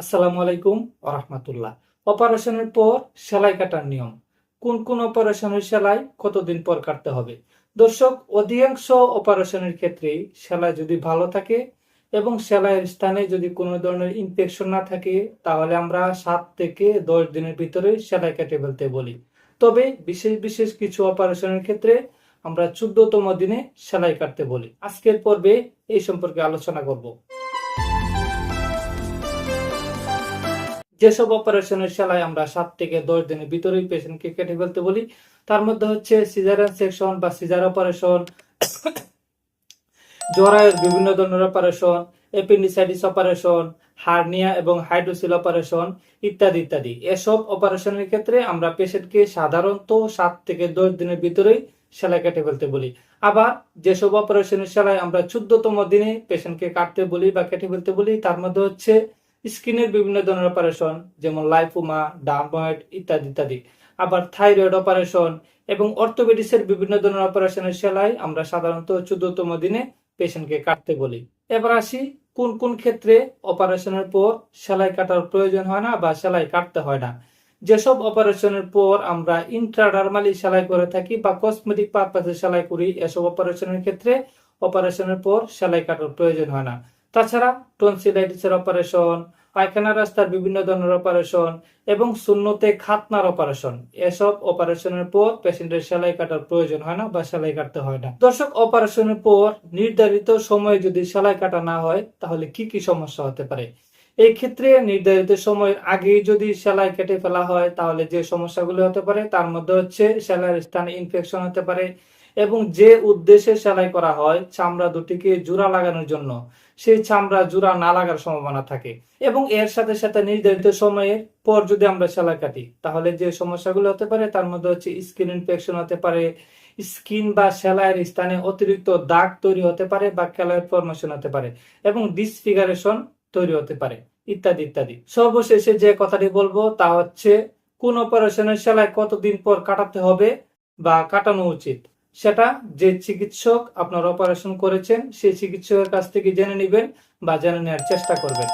আসসালামু আলাইকুম রহমতুল্লাহ। অপারেশনের পর সেলাই কাটার নিয়ম। কোন কোন অপারেশনের সেলাই কতদিন পর কাটতে হবে? দর্শক, অধিকাংশ অপারেশনের ক্ষেত্রে সেলাই যদি ভালো থাকে এবং সেলাইয়ের স্থানে যদি কোনো ধরনের ইনফেকশন না থাকে, তাহলে আমরা সাত থেকে দশ দিনের ভিতরে সেলাই কেটে ফেলতে বলি। তবে বিশেষ বিশেষ কিছু অপারেশনের ক্ষেত্রে আমরা চোদ্দতম দিনে সেলাই কাটতে বলি। আজকের পর্বে এই সম্পর্কে আলোচনা করব। যেসব অপারেশনের সেলাই আমরা সাত থেকে দশ দিনের ভিতরেই পেশেন্টকে কেটে ফেলতে বলি, তার মধ্যে হচ্ছে সিজারিয়ান সেকশন বা সিজার অপারেশন জরায়ের বিভিন্ন ধরনের অপারেশন এপেন্ডিসাইটিস অপারেশন হার্নিয়া এবং হাইড্রোসিল অপারেশন ইত্যাদি ইত্যাদি। এসব অপারেশনের ক্ষেত্রে আমরা পেশেন্টকে সাধারণত সাত থেকে দশ দিনের ভিতরেই সেলাই কেটে ফেলতে বলি। আবার যেসব অপারেশনের সেলাই আমরা চোদ্দতম দিনে পেশেন্টকে কাটতে বলি বা কেটে ফেলতে বলি, তার মধ্যে হচ্ছে স্কিনের বিভিন্ন ধরনের অপারেশন, যেমন লাইফোমা, ডার্ময়েড ইত্যাদি ইত্যাদি। আবার থাইরয়েড অপারেশন এবং অর্থোপেডিক্সের বিভিন্ন ধরনের অপারেশনের সেলাই আমরা সাধারণত চোদ্দতম দিনে পেশেন্টকে কাটতে বলি। এবার আসি, কোন কোন ক্ষেত্রে অপারেশনের পর সেলাই কাটার প্রয়োজন হয় না বা সেলাই কাটতে হয় না? যেসব অপারেশনের পর আমরা ইন্ট্রাডার্মালি সেলাই করে থাকি বা কসমেটিক পারপাসে সেলাই করি, এসব অপারেশনের ক্ষেত্রে অপারেশনের পর সেলাই কাটার প্রয়োজন হয় না। তাছাড়া টনসিলাইটিসের অপারেশন, পায়খানা রাস্তার বিভিন্ন ধরনের অপারেশন এবং শূন্যতে খাতনার অপারেশন। এসব অপারেশনের পর পেশেন্টের সেলাই কাটার প্রয়োজন হয় না বা সেলাই কাটতে হয় না। দর্শক, অপারেশনের পর নির্ধারিত সময়ে যদি সেলাই কাটা না হয়, তাহলে কি কি সমস্যা হতে পারে? এই ক্ষেত্রে নির্ধারিত সময়ের আগেই যদি সেলাই কেটে ফেলা হয়, তাহলে যে সমস্যাগুলো হতে পারে, তার মধ্যে হচ্ছে সেলাইয়ের স্থানে ইনফেকশন হতে পারে এবং যে উদ্দেশ্যে সেলাই করা হয়, চামড়া দুটিকে জোড়া লাগানোর জন্য। সেই চামড়া জোড়া না লাগার সম্ভাবনা থাকে এবং এর সাথে সাথে নির্ধারিত সময়ের পর যদি আমরা সেলাই কাটি, তাহলে যে সমস্যাগুলো হতে পারে, তার মধ্যে হচ্ছে স্কিন ইনফেকশন হতে পারে, স্কিন বা সেলাইয়ের স্থানে অতিরিক্ত দাগ তৈরি হতে পারে বা ক্যালয়েড ফরমেশন হতে পারে এবং ডিসফিগারেশন তৈরি হতে পারে, ইত্যাদি ইত্যাদি। সর্বশেষে যে কথাটি বলব, তা হচ্ছে কোন অপারেশনের সেলাই কতদিন পর কাটাতে হবে বা কাটানো উচিত? সেটা যে চিকিৎসক আপনার অপারেশন করেছেন, সেই চিকিৎসকের কাছ থেকে জেনে নেবেন বা জেনে নেওয়ার চেষ্টা করবেন।